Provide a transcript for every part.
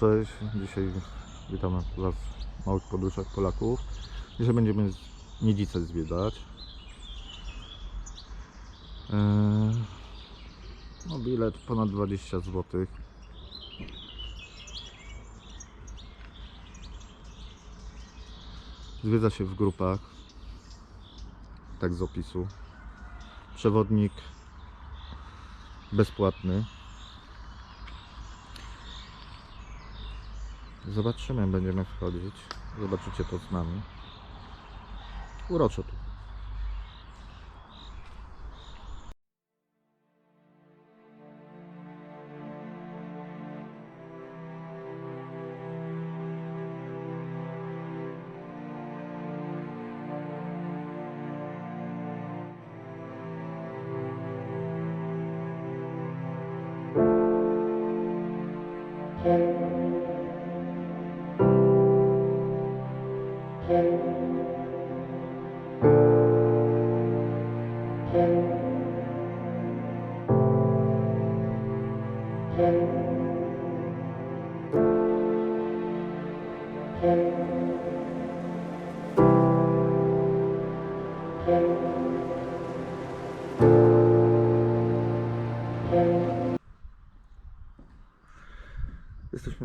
Cześć, dzisiaj witamy Was w Małych Podróżach Polaków. Dzisiaj będziemy Niedzice zwiedzać. Eee, No bilet ponad 20 zł. Zwiedza się w grupach. Tak z opisu. Przewodnik bezpłatny. Zobaczymy, będziemy wchodzić. Zobaczycie to z nami. Uroczo tu. Jesteśmy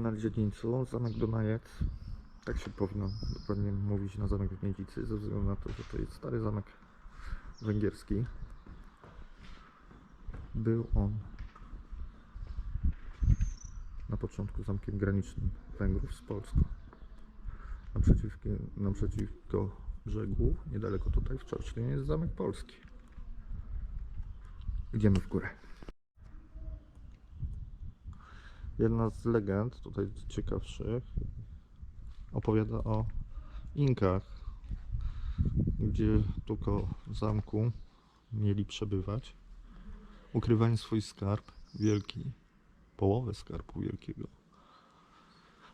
na dziedzińcu, zamek Dunajec. Tak się powinno dokładnie mówić na zamek w Niedzicy, ze względu na to, że to jest stary zamek węgierski. Był on na początku zamkiem granicznym Węgrów z Polską. Naprzeciwko, naprzeciwko brzegu, niedaleko tutaj w Czorsztynie jest zamek polski. Idziemy w górę. Jedna z legend, tutaj ciekawszych, opowiada o Inkach, gdzie tu koło zamku mieli przebywać, ukrywając swój skarb wielki, połowę skarbu wielkiego.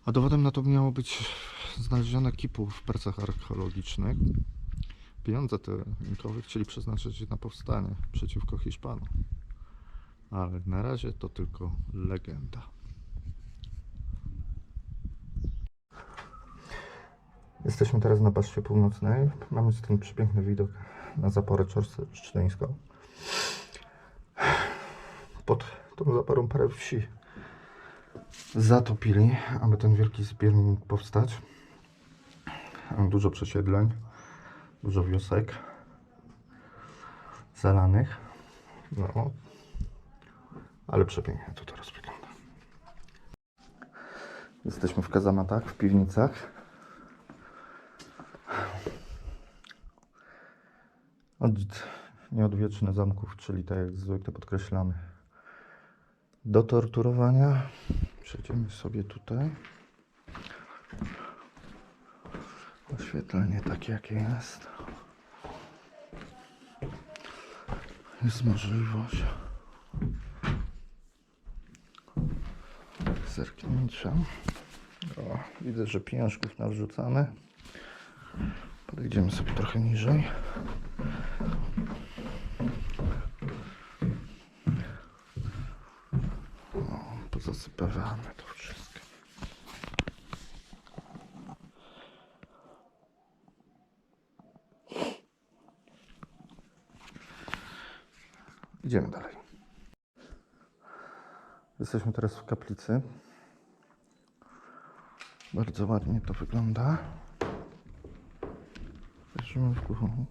A dowodem na to miało być znalezione kipu w pracach archeologicznych. Pieniądze te Inkowie chcieli przeznaczyć na powstanie przeciwko Hiszpanom. Ale na razie to tylko legenda. Jesteśmy teraz na Paszcie Północnej. Mamy z tym przepiękny widok na zaporę czorsztyńską. Pod tą zaporą parę wsi zatopili, aby ten wielki zbiornik mógł powstać. Dużo przesiedleń, dużo wiosek zalanych. No, ale przepięknie to teraz wygląda. Jesteśmy w kazamatach, w piwnicach. Od nieodwieczny zamków, czyli tak jak zwykle podkreślamy. Do torturowania przejdziemy sobie tutaj. Oświetlenie takie jakie jest. Jest możliwość zerknięcia. O, widzę, że pieniążków nawrzucane. Podejdziemy sobie trochę niżej. O, pozasypywamy to wszystko. Idziemy dalej. Jesteśmy teraz w kaplicy. Bardzo ładnie to wygląda. Leżymy w górę.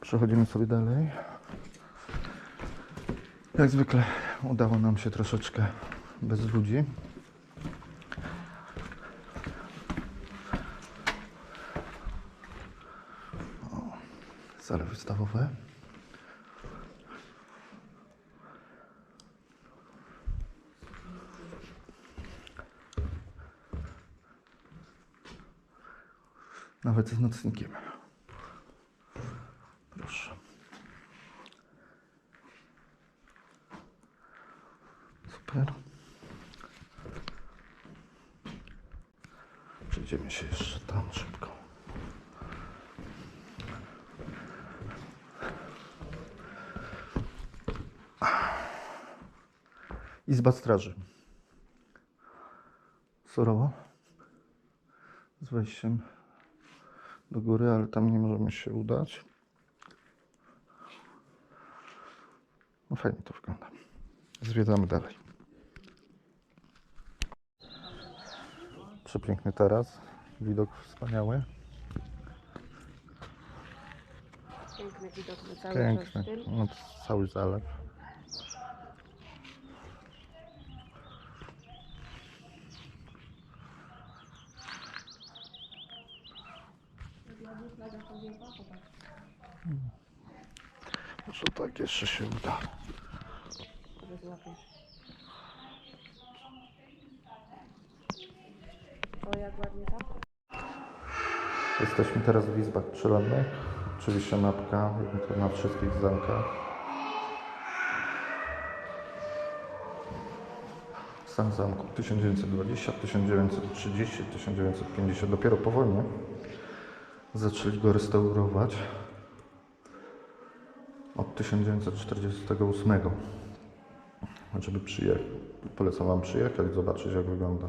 Przechodzimy sobie dalej. Jak zwykle udało nam się troszeczkę bez ludzi. Sale wystawowe. Nawet z nocnikiem. Proszę. Super. Przejdziemy się jeszcze tam szybko. Izba Straży. Surowo. Z wejściem do góry, ale tam nie możemy się udać. No fajnie to wygląda. Zwiedzamy dalej. Przepiękny taras. Widok wspaniały. Piękny widok na cały Piękny. czas. No, cały zalew. Może tak jeszcze się uda. Jesteśmy teraz w Izbach Przyrodnych. Oczywiście mapka, jak na wszystkich zamkach. Stan zamku 1920, 1930, 1950. Dopiero po wojnie zaczęli go restaurować 1948. Żeby przyjechać, polecam Wam przyjechać, zobaczyć jak wygląda.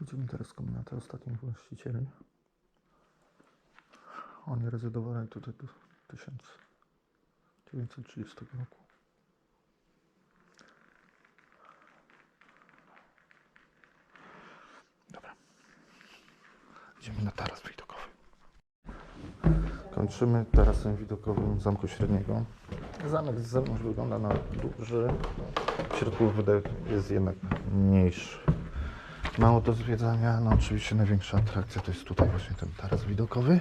Widzimy teraz komnatę ostatnich właścicieli. Oni rezydowali tutaj do 1930 roku. Dobra. Idziemy na taras widokowy. Kończymy tarasem widokowym Zamku Średniego. Zamek z zewnątrz wygląda na duży. W środku wydaje jest jednak mniejszy. Mało do zwiedzania. No oczywiście największa atrakcja to jest tutaj właśnie ten taras widokowy.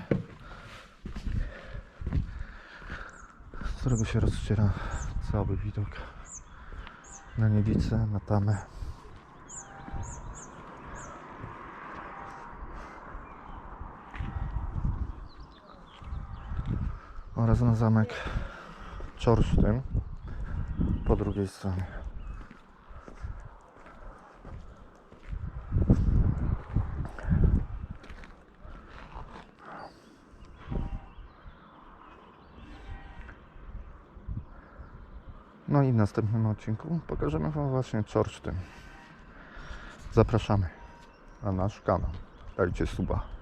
Z którego się rozciera cały widok na Niewicę, na Tamę. Oraz na zamek Czorsztyn po drugiej stronie. No i w następnym odcinku pokażemy Wam właśnie Czorsztyn. Zapraszamy na nasz kanał. Dajcie suba.